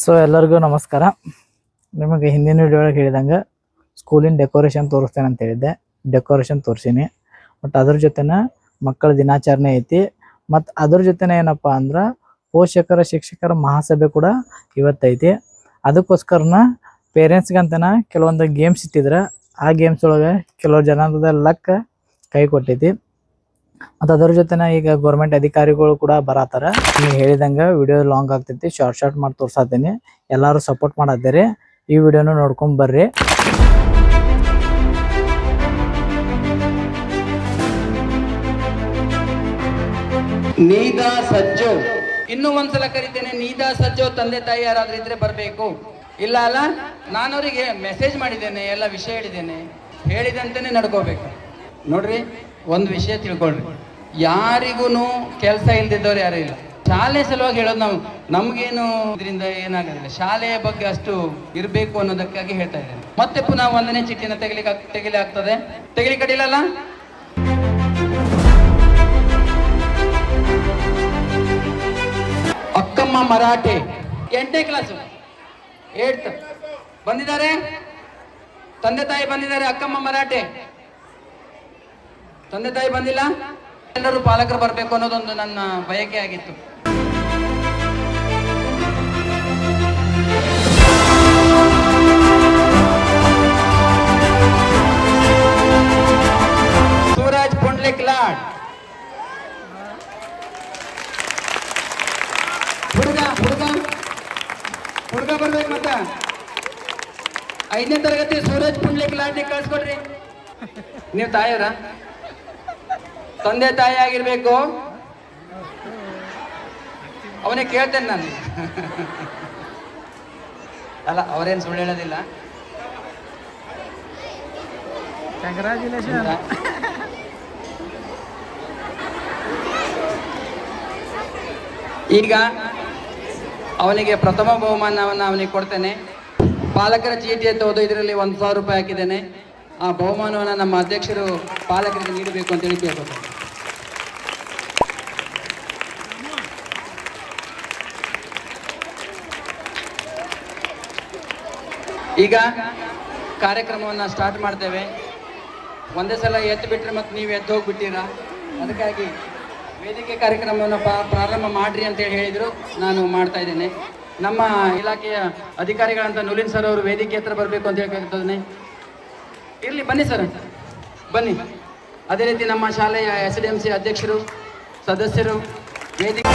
So ಎಲ್ಲರಿಗೂ ನಮಸ್ಕಾರ. ನಿಮಗೆ ಹಿಂದಿನ ವಿಡಿಯೋ ಒಳಗೆ ಹೇಳಿದಂಗೆ ಸ್ಕೂಲಿನ ಡೆಕೋರೇಷನ್ ತೋರಿಸ್ತೇನೆ ಅಂತ ಹೇಳಿದ್ದೆ. ಡೆಕೋರೇಷನ್ ತೋರಿಸೀನಿ. ಬಟ್ ಅದ್ರ ಜೊತೆನ ಮಕ್ಕಳ ದಿನಾಚರಣೆ ಐತಿ. ಮತ್ತು ಅದ್ರ ಜೊತೆನೇ ಏನಪ್ಪ ಅಂದ್ರೆ ಪೋಷಕರ, ಶಿಕ್ಷಕರ ಮಹಾಸಭೆ ಕೂಡ ಇವತ್ತೈತಿ ಅದಕ್ಕೋಸ್ಕರನ ಪೇರೆಂಟ್ಸ್ಗಂತನ ಕೆಲವೊಂದು ಗೇಮ್ಸ್ ಇಟ್ಟಿದ್ರೆ, ಆ ಗೇಮ್ಸ್ ಒಳಗೆ ಕೆಲವು ಜನದ ಲಕ್ ಕೈ ಕೊಟ್ಟೈತಿ. ಮತ್ತು ಅದರ ಜೊತೆನ ಈಗ ಗೌರ್ಮೆಂಟ್ ಅಧಿಕಾರಿಗಳು ಕೂಡ ಬರತ್ತಾರ. ನೀವು ಹೇಳಿದಂಗೆ ವಿಡಿಯೋ ಲಾಂಗ್ ಆಗ್ತೈತಿ ಶಾರ್ಟ್ ಶಾರ್ಟ್ ಮಾಡಿ ತೋರ್ಸಾತೀನಿ. ಎಲ್ಲರೂ ಸಪೋರ್ಟ್ ಮಾಡತ್ತೀರಿ ಈ ವಿಡಿಯೋನು ನೋಡ್ಕೊಂಡ್ ಬರ್ರಿ. ನೀದಾ ಸಜ್ಜು. ಇನ್ನು ಒಂದ್ಸಲ ಕರಿತೇನೆ, ನೀದಾ ಸಜ್ಜೋ ತಂದೆ ತಾಯಿ ಯಾರಾದ್ರೂ ಇದ್ರೆ ಬರಬೇಕು. ಇಲ್ಲ ಅಲ್ಲ ನಾನು ಅವರಿಗೆ ಮೆಸೇಜ್ ಮಾಡಿದ್ದೇನೆ, ಎಲ್ಲ ವಿಷಯ ಹೇಳಿದ್ದೇನೆ. ಹೇಳಿದಂತೆ ನಡ್ಕೋಬೇಕು. ನೋಡ್ರಿ. ಒಂದು ವಿಷಯ ತಿಳ್ಕೊಳ್ರಿ. ಯಾರಿಗೂ ಕೆಲಸ ಇಲ್ದಿದ್ದವ್ರು ಯಾರು ಇಲ್ಲ. ಶಾಲೆ ಸಲುವಾಗಿ ಹೇಳೋದು ನಾವು, ನಮ್ಗೇನು ಇದರಿಂದ ಏನಾಗೋದಿಲ್ಲ. ಶಾಲೆಯ ಬಗ್ಗೆ ಅಷ್ಟು ಇರಬೇಕು ಅನ್ನೋದಕ್ಕಾಗಿ ಹೇಳ್ತಾ ಇದ್ದೇನೆ. ಮತ್ತೆ ಪುನಃ ಒಂದನೇ ಚಿಟ್ಟಿನ ತೆಗಿಲಿಕ್ಕೆ ತೆಗಿಲಿ ಆಗ್ತದೆ? ತೆಗಲಿ ಕಡಿಲಲ್ಲ? ಅಕ್ಕಮ್ಮ ಮರಾಠೆ. ಎಂಟನೇ ಕ್ಲಾಸು ಏಳ್ತ್. ಬಂದಿದ್ದಾರೆ? ತಂದೆ ತಾಯಿ ಬಂದಿದ್ದಾರೆ ಅಕ್ಕಮ್ಮ ಮರಾಠೆ. ತಂದೆ ತಾಯಿ ಬಂದಿಲ್ಲ. ಎಲ್ಲರೂ ಪಾಲಕರು ಬರಬೇಕು ಅನ್ನೋದೊಂದು ನನ್ನ ಬಯಕೆ ಆಗಿತ್ತು. ಸೂರಜ್ ಪುಂಡ್ಲಿಕ್ ಲಾಡ್. ಹುಡುಗ ಹುಡುಗ. ಹುಡುಗ ಬರ್ಬೇಕು ಮತ್ತ? ಐದನೇ ತರಗತಿ ಸೂರಜ್ ಪುಂಡ್ಲಿಕ್ ನೀವು ಕಳ್ಸ್ಕೊಡ್ರಿ. ನೀವು ತಾಯಿಯವರ? ತಂದೆ ತಾಯಿ ಆಗಿರ್ಬೇಕು. ಅವನೇ ಕೇಳ್ತೇನೆ ನಾನು. ಅಲ್ಲ ಅವರೇನು ಸುಳ್ಳು ಹೇಳೋದಿಲ್ಲ. ಈಗ ಅವನಿಗೆ ಪ್ರಥಮ ಬಹುಮಾನವನ್ನು ಅವನಿಗೆ ಕೊಡ್ತೇನೆ. ಪಾಲಕರ ಚೀಟಿ ಎತ್ತುವುದು ಇದರಲ್ಲಿ ಒಂದು ಸಾವಿರ ರೂಪಾಯಿ ಹಾಕಿದ್ದೇನೆ. ಆ ಬಹುಮಾನವನ್ನು ನಮ್ಮ ಅಧ್ಯಕ್ಷರು ಪಾಲಕರಿಗೆ ನೀಡಬೇಕು ಅಂತೇಳಿ ಕೇಳ್ಕೊತೇನೆ. ಈಗ ಕಾರ್ಯಕ್ರಮವನ್ನು ಸ್ಟಾರ್ಟ್ ಮಾಡ್ತೇವೆ. ಒಂದೇ ಸಲ ಎದ್ದು ಬಿಟ್ಟರೆ ಮತ್ತೆ ನೀವು ಎದ್ದು ಹೋಗ್ಬಿಟ್ಟಿರಾ ಅದಕ್ಕಾಗಿ ವೇದಿಕೆ ಕಾರ್ಯಕ್ರಮವನ್ನು ಪ್ರಾರಂಭ ಮಾಡ್ರಿ ಅಂತ ಹೇಳಿದರು. ನಾನು ಮಾಡ್ತಾ ಇದ್ದೇನೆ. ನಮ್ಮ ಇಲಾಖೆಯ ಅಧಿಕಾರಿಗಳಂತ ನುಲಿನ್ ಸರ್ ಅವರು ವೇದಿಕೆ ಹತ್ರ ಬರಬೇಕು ಅಂತ ಹೇಳ್ತಿದ್ದೇನೆ ಇರಲಿ, ಬನ್ನಿ ಸರ್ ಬನ್ನಿ. ಅದೇ ರೀತಿ ನಮ್ಮ ಶಾಲೆಯ ಎಸ್ ಡಿ ಎಂ ಸಿ ಅಧ್ಯಕ್ಷರು, ಸದಸ್ಯರು, ವೇದಿಕೆ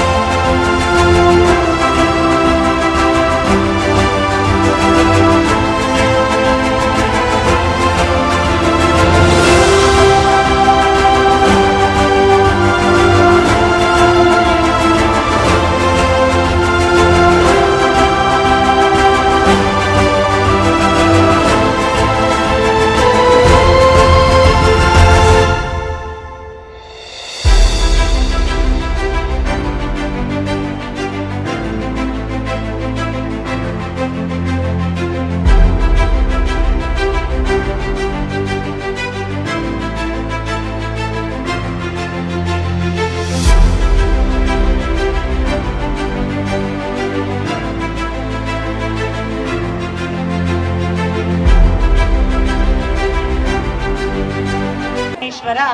ಈಶ್ವರ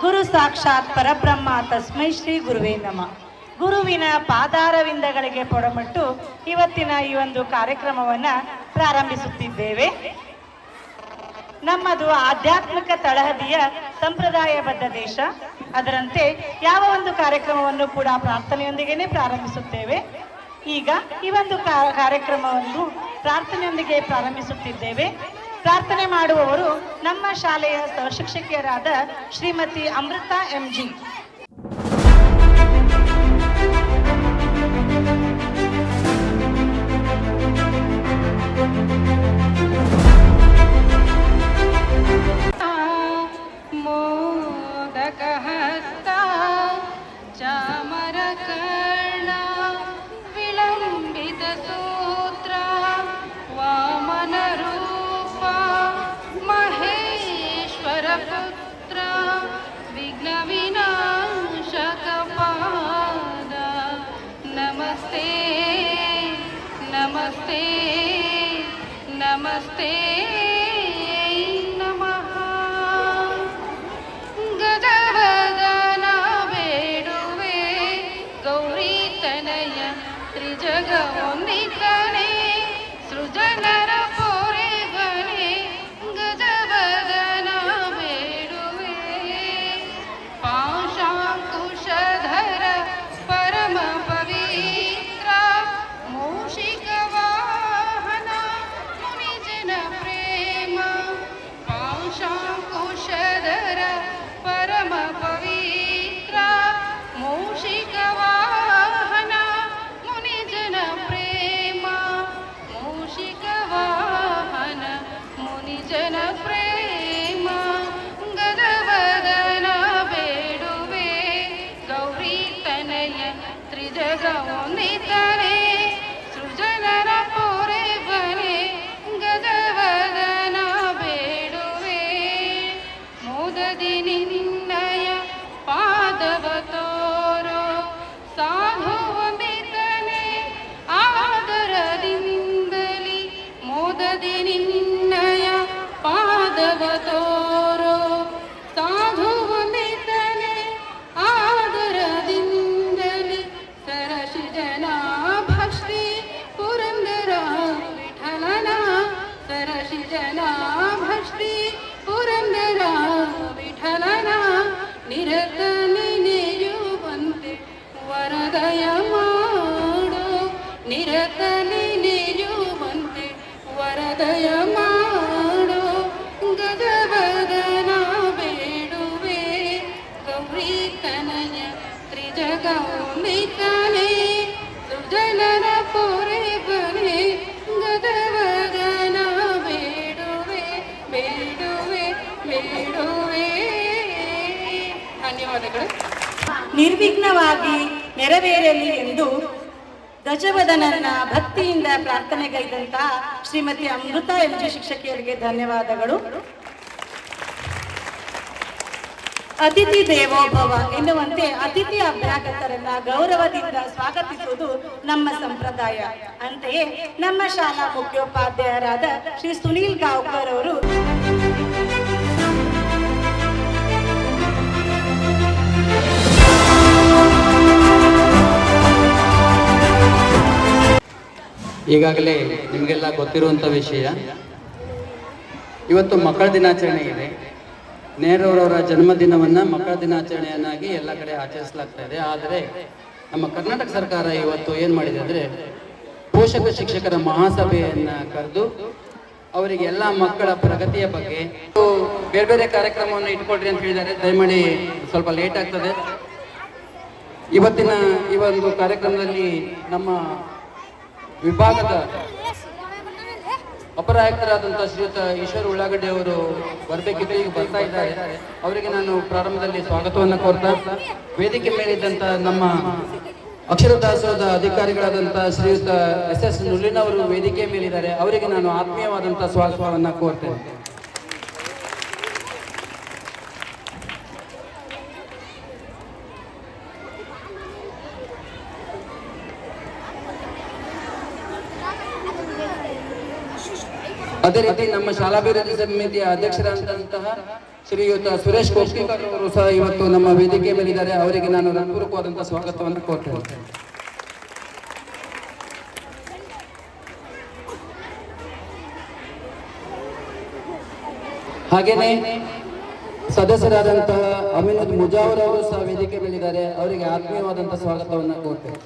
ಗುರು ಸಾಕ್ಷಾತ್ ಪರಬ್ರಹ್ಮ ತಸ್ಮೈ ಶ್ರೀ ಗುರುವೇ ನಮ. ಗುರುವಿನ ಪಾದಾರವಿಂದಗಳಿಗೆ ಪೊಡಮಟ್ಟು ಇವತ್ತಿನ ಈ ಒಂದು ಕಾರ್ಯಕ್ರಮವನ್ನ ಪ್ರಾರಂಭಿಸುತ್ತಿದ್ದೇವೆ. ನಮ್ಮದು ಆಧ್ಯಾತ್ಮಿಕ ತಳಹದಿಯ ಸಂಪ್ರದಾಯಬದ್ಧ ದೇಶ. ಅದರಂತೆ ಯಾವ ಒಂದು ಕಾರ್ಯಕ್ರಮವನ್ನು ಕೂಡ ಪ್ರಾರ್ಥನೆಯೊಂದಿಗೆನೇ ಪ್ರಾರಂಭಿಸುತ್ತೇವೆ. ಈಗ ಈ ಒಂದು ಕಾರ್ಯಕ್ರಮವನ್ನು ಪ್ರಾರ್ಥನೆಯೊಂದಿಗೆ ಪ್ರಾರಂಭಿಸುತ್ತಿದ್ದೇವೆ. ಪ್ರಾರ್ಥನೆ ಮಾಡುವವರು ನಮ್ಮ ಶಾಲೆಯ ಶಿಕ್ಷಕಿಯರಾದ Shrimati Amrutha M G. Modak नमस्ते Gauri ತನಯ ತ್ರಿಜಗ ಒಂದಿತಾನೆ ಸುಜನರ ಪೊರೆ ಬನೆ, ಗದವಗನ ಬೇಡುವೆ ಬೇಡುವೆ ಬೇಡುವೆ. ಧನ್ಯವಾದಗಳು. ನಿರ್ವಿಘ್ನವಾಗಿ ನೆರವೇರಲಿ ಎಂದು ಗಜವದನನ್ನ ಭಕ್ತಿಯಿಂದ ಪ್ರಾರ್ಥನೆಗೈದಂತ ಶ್ರೀಮತಿ ಅಮೃತ ಎಂ ಶಿಕ್ಷಕಿಯರಿಗೆ ಧನ್ಯವಾದಗಳು. ಅತಿಥಿ ದೇವೋಭವ ಎನ್ನುವಂತೆ ಅತಿಥಿ ಅಭ್ಯಾಗತರನ್ನ ಗೌರವದಿಂದ ಸ್ವಾಗತಿಸುವುದು ನಮ್ಮ ಸಂಪ್ರದಾಯ. ಅಂತೆಯೇ ನಮ್ಮ ಶಾಲಾ ಮುಖ್ಯೋಪಾಧ್ಯಾಯರಾದ ಶ್ರೀ ಸುನೀಲ್ ಗಾವ್ಕರ್ ಅವರು ಈಗಾಗಲೇ ನಿಮಗೆಲ್ಲ ಗೊತ್ತಿರುವಂಥ ವಿಷಯ, ಇವತ್ತು ಮಕ್ಕಳ ದಿನಾಚರಣೆ ಇದೆ. ನೆಹರೂರವರ ಜನ್ಮದಿನವನ್ನು ಮಕ್ಕಳ ದಿನಾಚರಣೆಯನ್ನಾಗಿ ಎಲ್ಲ ಕಡೆ ಆಚರಿಸಲಾಗ್ತಾ ಇದೆ. ಆದರೆ ನಮ್ಮ ಕರ್ನಾಟಕ ಸರ್ಕಾರ ಇವತ್ತು ಏನು ಮಾಡಿದೆ ಅಂದರೆ ಪೋಷಕ ಶಿಕ್ಷಕರ ಮಹಾಸಭೆಯನ್ನು ಕರೆದು ಅವರಿಗೆ ಎಲ್ಲ ಮಕ್ಕಳ ಪ್ರಗತಿಯ ಬಗ್ಗೆ ಬೇರೆ ಬೇರೆ ಕಾರ್ಯಕ್ರಮವನ್ನು ಇಟ್ಕೊಳ್ರಿ ಅಂತ ಹೇಳಿದ್ದಾರೆ. ದಯಮಾಡಿ ಸ್ವಲ್ಪ ಲೇಟ್ ಆಗ್ತದೆ. ಇವತ್ತಿನ ಈ ಒಂದು ಕಾರ್ಯಕ್ರಮದಲ್ಲಿ ನಮ್ಮ ವಿಭಾಗದ ಅಪರ ಶ್ರೀಯುತ ಈಶ್ವರ್ ಉಳ್ಳಾಗಡ್ಡಿ ಅವರು ಬರಬೇಕಿದ್ದು ಈಗ ಬರ್ತಾ ಇದ್ದಾರೆ. ಅವರಿಗೆ ನಾನು ಪ್ರಾರಂಭದಲ್ಲಿ ಸ್ವಾಗತವನ್ನು ಕೋರ್ತಾ ವೇದಿಕೆ ಮೇಲಿದ್ದಂಥ ನಮ್ಮ ಅಕ್ಷರ ದಾಸೋಹದ ಅಧಿಕಾರಿಗಳಾದಂಥ ಶ್ರೀಯುತ ಎಸ್ ಎಸ್ ನುಲ್ಲಿನವರು ವೇದಿಕೆ ಮೇಲಿದ್ದಾರೆ. ಅವರಿಗೆ ನಾನು ಆತ್ಮೀಯವಾದಂಥ ಸ್ವಾಗತವನ್ನು ಕೋರ್ತೇನೆ ಅದೇ ರೀತಿ ನಮ್ಮ ಶಾಲಾಭಿವೃದ್ಧಿ ಸಮಿತಿಯ ಅಧ್ಯಕ್ಷರಾದಂತಹ ಶ್ರೀಯುತ ಸುರೇಶ್ ಕೋಷ್ಟಿಕರ್ ಅವರು ಸಹ ಇವತ್ತು ನಮ್ಮ ವೇದಿಕೆ ಮೇಲಿದ್ದಾರೆ. ಅವರಿಗೆ ನಾನು ಹೃತ್ಪೂರ್ವಕವಾದಂತಹ ಸ್ವಾಗತವನ್ನು ಕೋರ್ತೇನೆ. ಹಾಗೇನೆ ಸದಸ್ಯರಾದಂತಹ ಅಮಿನುದ್ ಮುಜಾವರ್ ಅವರು ಸಹ ವೇದಿಕೆ ಮೇಲಿದ್ದಾರೆ. ಅವರಿಗೆ ಆತ್ಮೀಯವಾದಂತಹ ಸ್ವಾಗತವನ್ನು ಕೋರ್ತೇನೆ.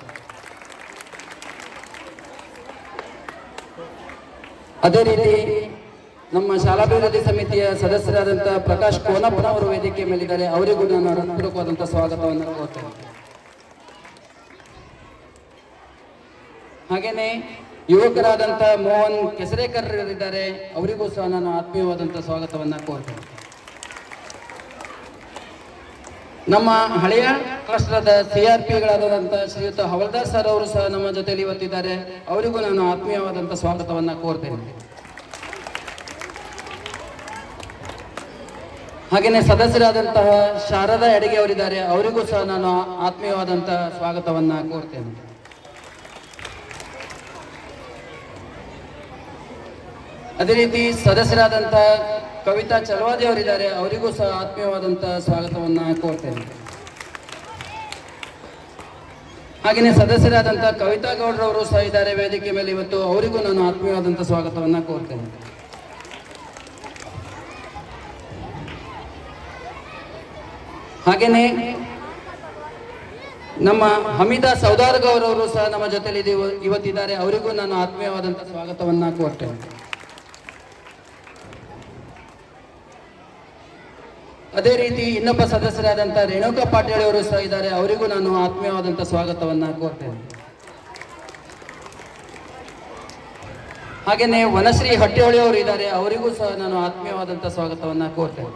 ಅದೇ ರೀತಿ ನಮ್ಮ ಶಾಲಾಭಿವೃದ್ಧಿ ಸಮಿತಿಯ ಸದಸ್ಯರಾದಂಥ ಪ್ರಕಾಶ್ ಕೋನಪ್ಪನವರು ವೇದಿಕೆ ಮೇಲಿದ್ದಾರೆ. ಅವರಿಗೂ ನಾನು ಹೃತ್ಪೂರ್ವಕವಾದಂಥ ಸ್ವಾಗತವನ್ನು ಕೋರ್ತೇನೆ ಹಾಗೇನೆ ಯುವಕರಾದಂಥ ಮೋಹನ್ ಕೆಸರೇಕರ್ ಇದ್ದಾರೆ ಅವರಿಗೂ ಸಹ ನಾನು ಆತ್ಮೀಯವಾದಂಥ ಸ್ವಾಗತವನ್ನು ಕೋರ್ತೇನೆ ನಮ್ಮ ಹಳೆಯ ರಾಷ್ಟ್ರದ ಸಿ ಆರ್ ಪಿಗಳಾದಂಥ ಶ್ರೀಯುತ ಹವಲ್ದಾರ್ ಸರ್ ಅವರು ಸಹ ನಮ್ಮ ಜೊತೆಯಲ್ಲಿ ಇವತ್ತಿದ್ದಾರೆ. ಅವರಿಗೂ ನಾನು ಆತ್ಮೀಯವಾದಂಥ ಸ್ವಾಗತವನ್ನು ಕೋರ್ತೇನೆ. ಹಾಗೆಯೇ ಸದಸ್ಯರಾದಂತಹ ಶಾರದಾ ಅಡಿಗೆ ಅವರಿದ್ದಾರೆ. ಅವರಿಗೂ ಸಹ ನಾನು ಆತ್ಮೀಯವಾದಂಥ ಸ್ವಾಗತವನ್ನು ಕೋರ್ತೇನೆ. ಅದೇ ರೀತಿ ಸದಸ್ಯರಾದಂಥ ಕವಿತಾ ಚಲವಾದಿ ಅವರಿದ್ದಾರೆ, ಅವರಿಗೂ ಸಹ ಆತ್ಮೀಯವಾದಂಥ ಸ್ವಾಗತವನ್ನ ಕೋರ್ತೇನೆ. ಹಾಗೆಯೇ ಸದಸ್ಯರಾದಂಥ ಕವಿತಾ ಗೌಡ್ರವರು ಸಹ ಇದ್ದಾರೆ ವೇದಿಕೆ ಮೇಲೆ ಇವತ್ತು, ಅವರಿಗೂ ನಾನು ಆತ್ಮೀಯವಾದಂಥ ಸ್ವಾಗತವನ್ನು ಕೋರ್ತೇನೆ. ಹಾಗೆಯೇ ನಮ್ಮ ಹಮೀದಾ ಸೌದಾರ್ ಗೌರವರು ಸಹ ನಮ್ಮ ಇದು- ಇವತ್ತಿದ್ದಾರೆ, ಅವರಿಗೂ ನಾನು ಆತ್ಮೀಯವಾದಂಥ ಸ್ವಾಗತವನ್ನು ಕೋರ್ತೇನೆ. ಅದೇ ರೀತಿ ಇನ್ನೊಬ್ಬ ಸದಸ್ಯರಾದಂಥ ರೇಣುಕಾ ಪಾಟೀಲ್ ಅವರು ಸಹ ಇದ್ದಾರೆ. ಅವರಿಗೂ ನಾನು ಆತ್ಮೀಯವಾದಂಥ ಸ್ವಾಗತವನ್ನು ಕೋರ್ತೇನೆ. ಹಾಗೆಯೇ ವನಶ್ರೀ ಹಟ್ಟಿಹೊಳಿ ಅವರು ಇದ್ದಾರೆ. ಅವರಿಗೂ ಸಹ ನಾನು ಆತ್ಮೀಯವಾದಂಥ ಸ್ವಾಗತವನ್ನು ಕೋರ್ತೇನೆ.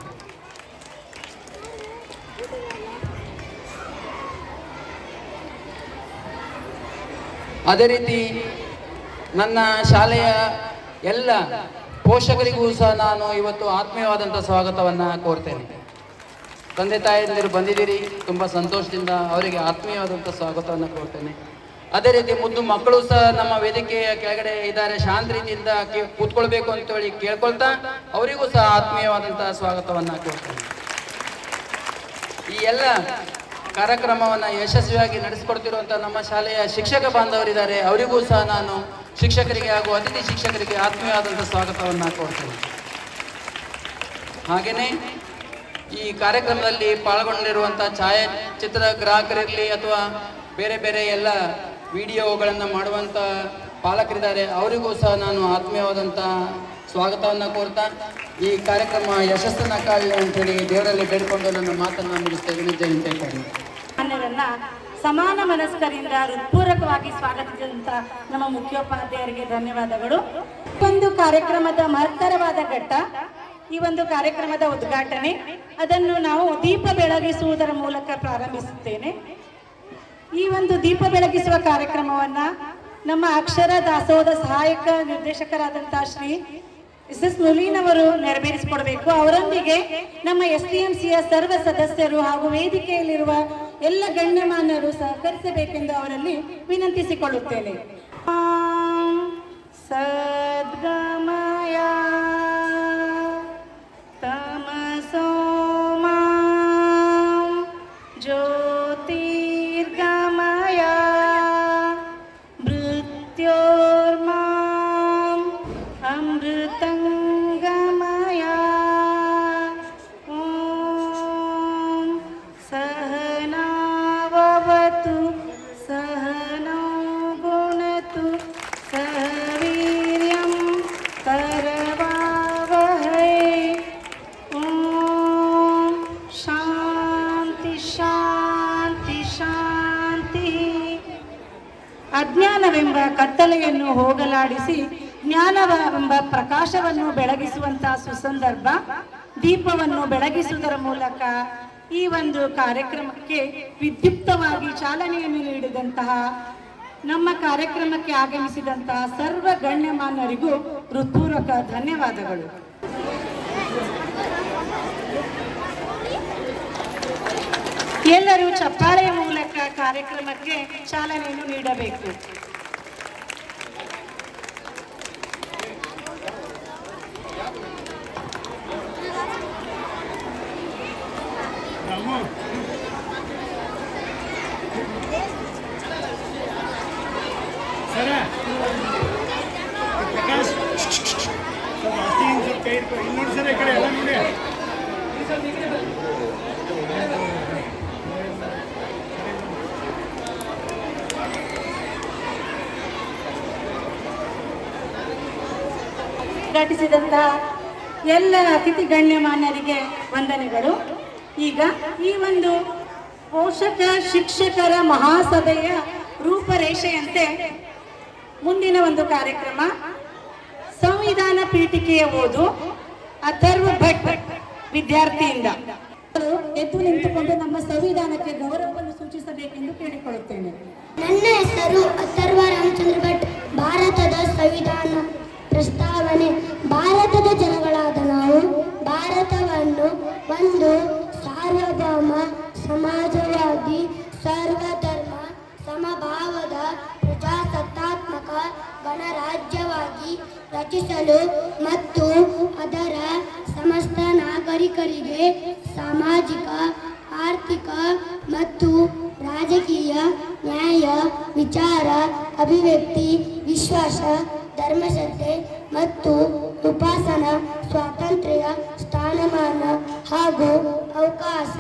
ಅದೇ ರೀತಿ ನನ್ನ ಶಾಲೆಯ ಎಲ್ಲ ಪೋಷಕರಿಗೂ ಸಹ ನಾನು ಇವತ್ತು ಆತ್ಮೀಯವಾದಂಥ ಸ್ವಾಗತವನ್ನು ಕೋರ್ತೇನೆ. ತಂದೆ ತಾಯಿಯಂದಿರು ಬಂದಿದ್ದೀರಿ, ತುಂಬ ಸಂತೋಷದಿಂದ ಅವರಿಗೆ ಆತ್ಮೀಯವಾದಂಥ ಸ್ವಾಗತವನ್ನು ಕೊಡ್ತೇನೆ. ಅದೇ ರೀತಿ ಮುದ್ದು ಮಕ್ಕಳು ಸಹ ನಮ್ಮ ವೇದಿಕೆಯ ಕೆಳಗಡೆ ಇದ್ದಾರೆ. ಶಾಂತ ರೀತಿಯಿಂದ ಕೂತ್ಕೊಳ್ಬೇಕು ಅಂತೇಳಿ ಕೇಳ್ಕೊಳ್ತಾ ಅವರಿಗೂ ಸಹ ಆತ್ಮೀಯವಾದಂತಹ ಸ್ವಾಗತವನ್ನು ಕೊಡ್ತೇನೆ. ಈ ಎಲ್ಲ ಕಾರ್ಯಕ್ರಮವನ್ನ ಯಶಸ್ವಿಯಾಗಿ ನಡೆಸಿಕೊಡ್ತಿರುವಂತಹ ನಮ್ಮ ಶಾಲೆಯ ಶಿಕ್ಷಕ ಬಾಂಧವರಿದ್ದಾರೆ. ಅವರಿಗೂ ಸಹ ನಾನು ಶಿಕ್ಷಕರಿಗೆ ಹಾಗೂ ಅತಿಥಿ ಶಿಕ್ಷಕರಿಗೆ ಆತ್ಮೀಯವಾದಂಥ ಸ್ವಾಗತವನ್ನು ಕೊಡ್ತೇನೆ. ಹಾಗೆಯೇ ಈ ಕಾರ್ಯಕ್ರಮದಲ್ಲಿ ಪಾಲ್ಗೊಂಡಿರುವಂಥ ಛಾಯಾಚಿತ್ರ ಗ್ರಾಹಕರಿರಲಿ ಅಥವಾ ಬೇರೆ ಬೇರೆ ಎಲ್ಲ ವಿಡಿಯೋಗಳನ್ನು ಮಾಡುವಂಥ ಪಾಲಕರಿದ್ದಾರೆ ಅವರಿಗೂ ಸಹ ನಾನು ಆತ್ಮೀಯವಾದಂಥ ಸ್ವಾಗತವನ್ನು ಕೋರ್ತಾ ಈ ಕಾರ್ಯಕ್ರಮ ಯಶಸ್ಸನ್ನ ಕಾಣಲಿ ಅಂತೇಳಿ ದೇವರಲ್ಲಿ ಬೇಡಿಕೊಂಡು ನನ್ನ ಮಾತನ್ನು ಮುಗಿಸ್ತಾ ಇದ್ದೀನಿ. ಜೈ ಹಿಂದ್, ಜೈ ಮಾನ್ಯರನ್ನ ಸಮಾನ ಮನಸ್ಕರಿಂದ ಹೃತ್ಪೂರ್ವಕವಾಗಿ ಸ್ವಾಗತಿಸಿದಂತ ನಮ್ಮ ಮುಖ್ಯೋಪಾಧ್ಯಾಯರಿಗೆ ಧನ್ಯವಾದಗಳು. ಒಂದು ಕಾರ್ಯಕ್ರಮದ ಮಹತ್ತರವಾದ ಘಟ್ಟ ಈ ಒಂದು ಕಾರ್ಯಕ್ರಮದ ಉದ್ಘಾಟನೆ. ಅದನ್ನು ನಾವು ದೀಪ ಬೆಳಗಿಸುವುದರ ಮೂಲಕ ಪ್ರಾರಂಭಿಸುತ್ತೇನೆ. ಈ ಒಂದು ದೀಪ ಬೆಳಗಿಸುವ ಕಾರ್ಯಕ್ರಮವನ್ನ ನಮ್ಮ ಅಕ್ಷರ ದಾಸೋಹದ ಸಹಾಯಕ ನಿರ್ದೇಶಕರಾದಂತಹ ಶ್ರೀ ಎಸ್ ಎಸ್ ಮುಲೀನ್ ಅವರು ನೆರವೇರಿಸಿಕೊಡ್ಬೇಕು. ಅವರೊಂದಿಗೆ ನಮ್ಮ ಎಸ್ ಡಿ ಎಂ ಸಿಯ ಸರ್ವ ಸದಸ್ಯರು ಹಾಗೂ ವೇದಿಕೆಯಲ್ಲಿರುವ ಎಲ್ಲ ಗಣ್ಯಮಾನ್ಯರು ಸಹಕರಿಸಬೇಕೆಂದು ಅವರಲ್ಲಿ ವಿನಂತಿಸಿಕೊಳ್ಳುತ್ತೇನೆ. ಅಜ್ಞಾನವೆಂಬ ಕತ್ತಲೆಯನ್ನು ಹೋಗಲಾಡಿಸಿ, ಜ್ಞಾನವೆಂಬ ಪ್ರಕಾಶವನ್ನು ಬೆಳಗಿಸುವಂತಹ ಸುಸಂದರ್ಭ, ದೀಪವನ್ನು ಬೆಳಗಿಸುವುದರ ಮೂಲಕ ಈ ಒಂದು ಕಾರ್ಯಕ್ರಮಕ್ಕೆ ವಿದ್ಯುಕ್ತವಾಗಿ ಚಾಲನೆಯನ್ನು ನೀಡಿದಂತಹ, ನಮ್ಮ ಕಾರ್ಯಕ್ರಮಕ್ಕೆ ಆಗಮಿಸಿದಂತಹ ಸರ್ವ ಗಣ್ಯಮಾನ್ಯರಿಗೂ ಹೃತ್ಪೂರ್ವಕ ಧನ್ಯವಾದಗಳು. ಎಲ್ಲರೂ ಚಪ್ಪಾಳೆ ಮೂಲಕ ಕಾರ್ಯಕ್ರಮಕ್ಕೆ ಚಾಲನೆಯನ್ನು ನೀಡಬೇಕು ಸರ ಪ್ರಕಾಶ್ ಸ್ವಲ್ಪ ಅಸ್ತಿ ಹಿಂಗ್ ಸ್ವಲ್ಪ ಕೈ ಹಿಡ್ಕೊ. ಇನ್ನೊಂದ್ ಸರಿ ಈ ಕಡೆ ಎಲ್ಲ ನೋಡಿ ಉದ್ಘಾಟಿಸಿದಂತಹ ಎಲ್ಲ ಅತಿಥಿ ಗಣ್ಯಮಾನ್ಯರಿಗೆ ವಂದನೆಗಳು. ಈಗ ಈ ಒಂದು ಪೋಷಕ ಶಿಕ್ಷಕರ ಮಹಾಸಭೆಯ ರೂಪರೇಷೆಯಂತೆ ಮುಂದಿನ ಒಂದು ಕಾರ್ಯಕ್ರಮ, ಸಂವಿಧಾನ ಪೀಠಿಕೆಯ ಓದು, ಅಥರ್ವ ಭಟ್ ವಿದ್ಯಾರ್ಥಿಯಿಂದ. ಎದ್ದು ನಿಂತುಕೊಂಡು ನಮ್ಮ ಸಂವಿಧಾನಕ್ಕೆ ಗೌರವವನ್ನು ಸೂಚಿಸಬೇಕೆಂದು ಕೇಳಿಕೊಳ್ಳುತ್ತೇನೆ. ನನ್ನ ಹೆಸರು ಅಥರ್ವ ರಾಮಚಂದ್ರ ಭಟ್, ಭಾರತದ ಸಂವಿಧಾನ ಪ್ರಸ್ತಾವನೆ ಭಾರತದ ಜನಗಳಾದ ನಾವು, ಭಾರತವನ್ನು ಒಂದು ಸಾರ್ವಭೌಮ ಸಮಾಜವಾದಿ, ಸರ್ವಧರ್ಮ, ಸಮಭಾವದ, ಪ್ರಜಾಸತ್ತಾತ್ಮಕ ಗಣರಾಜ್ಯವಾಗಿ ರಚಿಸಲು ಮತ್ತು ಅದರ ಸಮಸ್ತ ನಾಗರಿಕರಿಗೆ ಸಾಮಾಜಿಕ, ಆರ್ಥಿಕ ಮತ್ತು ರಾಜಕೀಯ ನ್ಯಾಯ, ವಿಚಾರ, ಅಭಿವ್ಯಕ್ತಿ, ವಿಶ್ವಾಸ ಧರ್ಮಶ್ರದ್ಧೆ ಮತ್ತು ಉಪಾಸನಾ, ಸ್ವಾತಂತ್ರ್ಯ, ಸ್ಥಾನಮಾನ ಹಾಗೂ ಅವಕಾಶ,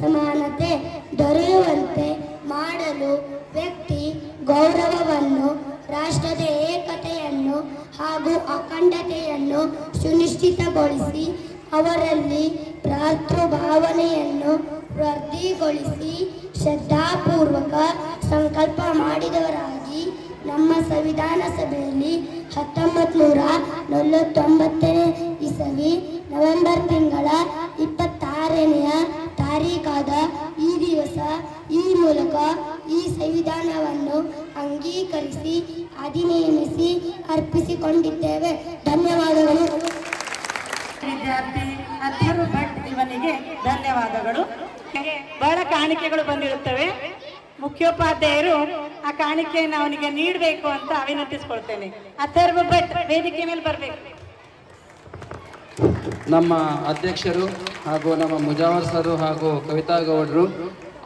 ಸಮಾನತೆ ದೊರೆಯುವಂತೆ ಮಾಡಲು ವ್ಯಕ್ತಿ ಗೌರವವನ್ನು, ರಾಷ್ಟ್ರದ ಏಕತೆಯನ್ನು ಹಾಗೂ ಅಖಂಡತೆಯನ್ನು ಸುನಿಶ್ಚಿತಗೊಳಿಸಿ ಅವರಲ್ಲಿ ಭ್ರಾತೃಭಾವನೆಯನ್ನು ವೃದ್ಧಿಗೊಳಿಸಿ ಶ್ರದ್ಧಾಪೂರ್ವಕ ಸಂಕಲ್ಪ ಮಾಡಿದವರಾಗಿ ನಮ್ಮ ಸಂವಿಧಾನ ಸಭೆಯಲ್ಲಿ ಹತ್ತೊಂಬತ್ತು ನೂರ ನಲವತ್ತೊಂಬತ್ತನೇ ಇಸವಿ ನವೆಂಬರ್ ತಿಂಗಳ ಇಪ್ಪತ್ತಾರನೆಯ ತಾರೀಕಾದ ಈ ದಿವಸ ಈ ಮೂಲಕ ಈ ಸಂವಿಧಾನವನ್ನು ಅಂಗೀಕರಿಸಿ, ಅಧಿನಿಯಮಿಸಿ ಅರ್ಪಿಸಿಕೊಂಡಿದ್ದೇವೆ. ಧನ್ಯವಾದಗಳು. ವಿದ್ಯಾರ್ಥಿ ಅಥರ್ವ ಭಟ್ ಇವನಿಗೆ ಧನ್ಯವಾದಗಳು. ಬಹಳ ಕಾಣಿಕೆಗಳು ಬಂದಿರುತ್ತವೆ. ಮುಖ್ಯೋಪಾಧ್ಯಾಯರು ಆ ಕಾಣಿಕೆಯನ್ನು ಅವನಿಗೆ ನೀಡಬೇಕು ಅಂತ ವಿನಂತಿಸ್ಕೊಳ್ತೇನೆ ಅಥರ್ವ ಭಟ್ ವೇದಿಕೆ ಮೇಲೆ ಬರಬೇಕು. ನಮ್ಮ ಅಧ್ಯಕ್ಷರು ಹಾಗೂ ನಮ್ಮ ಮುಜಾವರ್ ಸರು ಹಾಗೂ ಕವಿತಾ ಗೌಡರು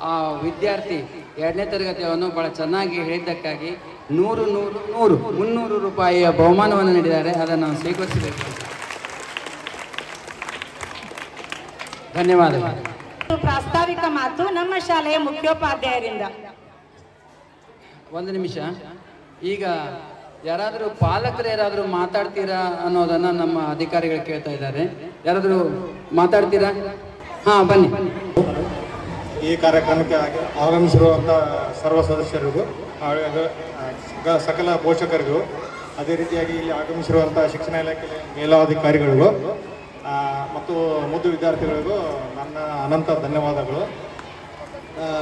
ಆ ವಿದ್ಯಾರ್ಥಿ ಎರಡನೇ ತರಗತಿಯನ್ನು ಬಹಳ ಚೆನ್ನಾಗಿ ಹೇಳಿದ್ದಕ್ಕಾಗಿ ನೂರು ನೂರು ನೂರು ಮುನ್ನೂರು ರೂಪಾಯಿಯ ಬಹುಮಾನವನ್ನು ನೀಡಿದ್ದಾರೆ. ಅದನ್ನು ನಾವು ಸ್ವೀಕರಿಸಬೇಕು. ಧನ್ಯವಾದಗಳು. ಪ್ರಾಸ್ತಾವಿಕ ಮಾತು ನಮ್ಮ ಶಾಲೆಯ ಮುಖ್ಯೋಪಾಧ್ಯಾಯರಿಂದ. ಒಂದು ನಿಮಿಷ. ಈಗ ಯಾರಾದರೂ ಪಾಲಕರು ಯಾರಾದರೂ ಮಾತಾಡ್ತೀರಾ ಅನ್ನೋದನ್ನ ನಮ್ಮ ಅಧಿಕಾರಿಗಳು ಕೇಳ್ತಾ ಇದ್ದಾರೆ. ಯಾರಾದರೂ ಮಾತಾಡ್ತೀರಾ? ಹಾ, ಬನ್ನಿ. ಈ ಕಾರ್ಯಕ್ರಮಕ್ಕೆ ಆಗ- ಆಗಮಿಸಿರುವಂಥ ಸರ್ವ ಸದಸ್ಯರಿಗೂ ಸಕಲ ಪೋಷಕರಿಗೂ, ಅದೇ ರೀತಿಯಾಗಿ ಇಲ್ಲಿ ಆಗಮಿಸಿರುವಂಥ ಶಿಕ್ಷಣ ಇಲಾಖೆ ಮೇಲಾಧಿಕಾರಿಗಳಿಗೂ ಮತ್ತು ಮುದ್ದು ವಿದ್ಯಾರ್ಥಿಗಳಿಗೂ ನನ್ನ ಅನಂತ ಧನ್ಯವಾದಗಳು.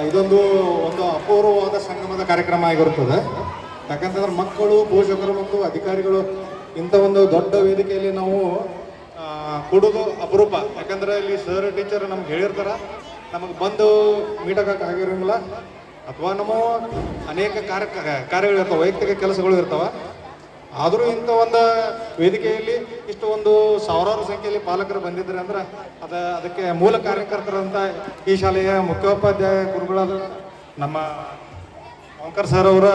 ಇದೊಂದು ಒಂದು ಅಪೂರ್ವವಾದ ಸಂಗಮದ ಕಾರ್ಯಕ್ರಮ ಆಗಿರುತ್ತದೆ. ಯಾಕಂತಂದ್ರೆ ಮಕ್ಕಳು, ಪೋಷಕರು ಮತ್ತು ಅಧಿಕಾರಿಗಳು ಇಂಥ ಒಂದು ದೊಡ್ಡ ವೇದಿಕೆಯಲ್ಲಿ ನಾವು ಕೊಡೋದು ಅಪರೂಪ. ಯಾಕಂದ್ರೆ ಇಲ್ಲಿ ಸರ್ ಟೀಚರ್ ನಮ್ಗೆ ಹೇಳಿರ್ತಾರ, ನಮಗೆ ಬಂದು ಮೀಟಕ್ಕೆ ಆಗಿರಂಗಿಲ್ಲ. ಅಥವಾ ನಮ್ಮ ಅನೇಕ ಕಾರ್ಯ ಕಾರ್ಯಗಳು ಇರ್ತಾವೆ ವೈಯಕ್ತಿಕ ಕೆಲಸಗಳು ಇರ್ತಾವ ಆದರೂ ಇಂಥ ಒಂದು ವೇದಿಕೆಯಲ್ಲಿ ಇಷ್ಟು ಒಂದು ಸಾವಿರಾರು ಸಂಖ್ಯೆಯಲ್ಲಿ ಪಾಲಕರು ಬಂದಿದ್ದಾರೆ ಅಂದ್ರೆ ಅದ ಅದಕ್ಕೆ ಮೂಲ ಕಾರ್ಯಕರ್ತರಂತ ಈ ಶಾಲೆಯ ಮುಖ್ಯೋಪಾಧ್ಯಾಯ ಗುರುಗಳಾದ ನಮ್ಮ ಓಂಕರ್ ಸರ್ ಅವರ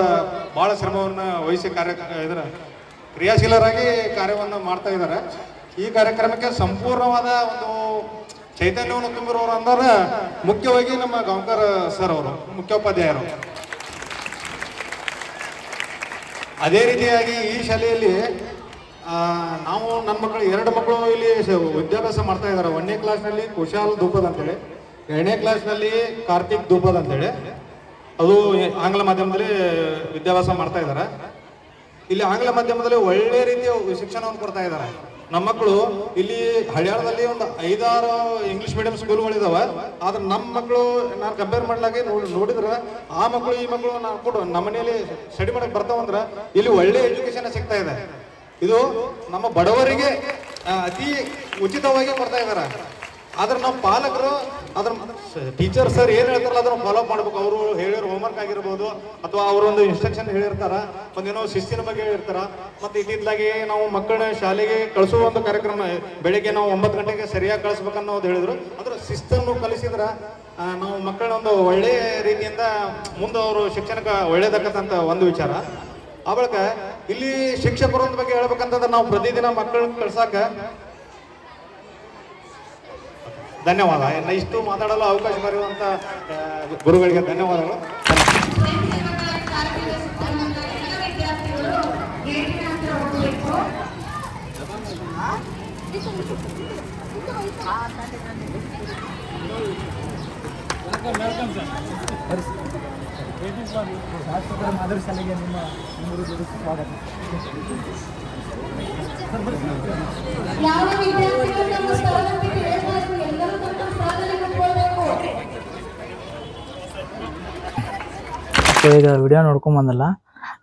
ಭಾಳ ಶ್ರಮವನ್ನು ವಹಿಸಿ ಕಾರ್ಯ ಇದರ ಕ್ರಿಯಾಶೀಲರಾಗಿ ಕಾರ್ಯವನ್ನು ಮಾಡ್ತಾ ಇದ್ದಾರೆ. ಈ ಕಾರ್ಯಕ್ರಮಕ್ಕೆ ಸಂಪೂರ್ಣವಾದ ಒಂದು ಚೈತನ್ಯವನ್ನು ತುಂಬಿರೋರು ಅಂದ್ರೆ ಮುಖ್ಯವಾಗಿ ನಮ್ಮ ಗಾಂಕರ್ ಸರ್ ಅವರು, ಮುಖ್ಯೋಪಾಧ್ಯಾಯರು. ಅದೇ ರೀತಿಯಾಗಿ ಈ ಶಾಲೆಯಲ್ಲಿ ನಾವು ನನ್ನ ಮಕ್ಕಳು ಎರಡು ಮಕ್ಕಳು ಇಲ್ಲಿ ವಿದ್ಯಾಭ್ಯಾಸ ಮಾಡ್ತಾ ಇದ್ದಾರೆ ಒಂದನೇ ಕ್ಲಾಸ್ನಲ್ಲಿ ಕುಶಾಲ್ ಧೂಪದ್ ಅಂತೇಳಿ, ಎರಡನೇ ಕ್ಲಾಸ್ನಲ್ಲಿ ಕಾರ್ತಿಕ್ ಧೂಪದ್ ಅಂತೇಳಿ. ಅದು ಆಂಗ್ಲ ಮಾಧ್ಯಮದಲ್ಲಿ ವಿದ್ಯಾಭ್ಯಾಸ ಮಾಡ್ತಾ ಇದ್ದಾರೆ ಇಲ್ಲಿ ಆಂಗ್ಲ ಮಾಧ್ಯಮದಲ್ಲಿ ಒಳ್ಳೆ ರೀತಿಯ ಶಿಕ್ಷಣವನ್ನು ಕೊಡ್ತಾ ಇದ್ದಾರೆ ನಮ್ಮ ಮಕ್ಕಳು ಇಲ್ಲಿ ಹಳ್ಯಾಳದಲ್ಲಿ ಒಂದು ಐದಾರು ಇಂಗ್ಲಿಷ್ ಮೀಡಿಯಂ ಸ್ಕೂಲ್ಗಳಿದಾವೆ ಆದ್ರೆ ನಮ್ಮ ಮಕ್ಕಳು ನಾನು ಕಂಪೇರ್ ಮಾಡ್ಲಾಗೆ ನೋಡಿ ನೋಡಿದ್ರೆ ಆ ಮಕ್ಕಳು ಈ ಮಕ್ಕಳು ನಾವು ಕೊಡು ನಮ್ಮ ಮನೆಯಲ್ಲಿ ಸ್ಟಡಿ ಮಾಡಕ್ ಬರ್ತಾವಂದ್ರೆ ಇಲ್ಲಿ ಒಳ್ಳೆ ಎಜುಕೇಶನ್ ಸಿಗ್ತಾ ಇದೆ. ಇದು ನಮ್ಮ ಬಡವರಿಗೆ ಅತಿ ಉಚಿತವಾಗಿ ಕೊಡ್ತಾ ಇದ್ದಾರೆ ಆದ್ರೆ ನಾವು ಪಾಲಕರು ಅದ್ರ ಟೀಚರ್ ಸರ್ ಏನ್ ಹೇಳ್ತಾರಲ್ಲ ಅದನ್ನ ಫಾಲೋ ಮಾಡ್ಬೇಕು. ಅವರು ಹೇಳಿರೋ ಹೋಮ್ವರ್ಕ್ ಆಗಿರ್ಬೋದು, ಅಥವಾ ಅವರೊಂದು ಇನ್ಸ್ಟ್ರಕ್ಷನ್ ಹೇಳಿರ್ತಾರ ಒಂದೇನೋ ಶಿಸ್ತಿನ ಬಗ್ಗೆ ಹೇಳಿರ್ತಾರ. ಮತ್ತೆ ಇತ್ತಿತ್ತಲಾಗಿ ನಾವು ಮಕ್ಕಳನ್ನ ಶಾಲೆಗೆ ಕಳಿಸುವ ಒಂದು ಕಾರ್ಯಕ್ರಮ, ಬೆಳಿಗ್ಗೆ ನಾವು ಒಂಬತ್ತು ಗಂಟೆಗೆ ಸರಿಯಾಗಿ ಕಳಿಸ್ಬೇಕನ್ನೋದು ಹೇಳಿದ್ರು. ಅದ್ರ ಶಿಸ್ತನ್ನು ಕಲಿಸಿದ್ರ ನಾವು ಮಕ್ಕಳೊಂದು ಒಂದು ಒಳ್ಳೆಯ ರೀತಿಯಿಂದ ಮುಂದೆ ಅವರು ಶಿಕ್ಷಣಕ್ಕೆ ಒಳ್ಳೇದಕ್ಕಂತ ಒಂದು ವಿಚಾರ. ಆ ಬಳಿಕ ಇಲ್ಲಿ ಶಿಕ್ಷಕರ ಬಗ್ಗೆ ಹೇಳ್ಬೇಕಂತಂದ್ರೆ ನಾವು ಪ್ರತಿದಿನ ಮಕ್ಕಳನ್ನ ಕಳ್ಸಾಕ ಧನ್ಯವಾದ. ಎಲ್ಲ ಇಷ್ಟು ಮಾತಾಡಲು ಅವಕಾಶ ಬರುವಂತ ಗುರುಗಳಿಗೆ ಧನ್ಯವಾದಗಳು. ಮಾದರಿ ಶಾಲೆಗೆ ನಿಮ್ಮ ಸ್ವಾಗತ ಯಾವ ವಿದ್ಯಾರ್ಥಿಗಳು ನಮ್ಮ ಇಳಿಬಾರದು, ಎಲ್ಲರೂ ತಮ್ಮ ಸ್ಥಾನದಲ್ಲಿ ಕೂತ್ಕೊಳ್ಬೇಕು. ಸೊ ಈಗ ವಿಡಿಯೋ ನೋಡ್ಕೊಂಡ್ ಬಂದಲ್ಲ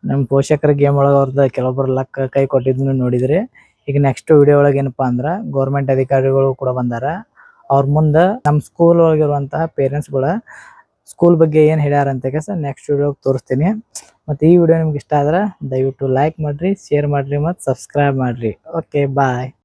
ನಮ್ಮ ಪೋಷಕರ ಗೇಮ್ ಒಳಗೆ ಅವ್ರದ್ದು ಕೆಲವೊಬ್ಬರು ಲಕ್ ಕೈ ಕೊಟ್ಟಿದ್ದನ್ನು ನೋಡಿದ್ರಿ. ಈಗ ನೆಕ್ಸ್ಟ್ ವಿಡಿಯೋ ಒಳಗೆ ಏನಪ್ಪಾ ಅಂದ್ರೆ ಗೌರ್ಮೆಂಟ್ ಅಧಿಕಾರಿಗಳು ಕೂಡ ಬಂದಾರ. ಅವ್ರ ಮುಂದೆ ನಮ್ಮ ಸ್ಕೂಲ್ ಒಳಗಿರುವಂತಹ ಪೇರೆಂಟ್ಸ್ಗಳ ಸ್ಕೂಲ್ ಬಗ್ಗೆ ಏನು ಹೇಳ್ಯಾರ ಅಂತ ನೆಕ್ಸ್ಟ್ ವಿಡಿಯೋಗೆ ತೋರಿಸ್ತೀನಿ. ಮತ್ತು ಈ ವಿಡಿಯೋ ನಿಮ್ಗೆ ಇಷ್ಟ ಆದ್ರೆ ದಯವಿಟ್ಟು ಲೈಕ್ ಮಾಡಿರಿ ಶೇರ್ ಮಾಡಿರಿ ಮತ್ತು ಸಬ್ಸ್ಕ್ರೈಬ್ ಮಾಡಿರಿ. Okay bye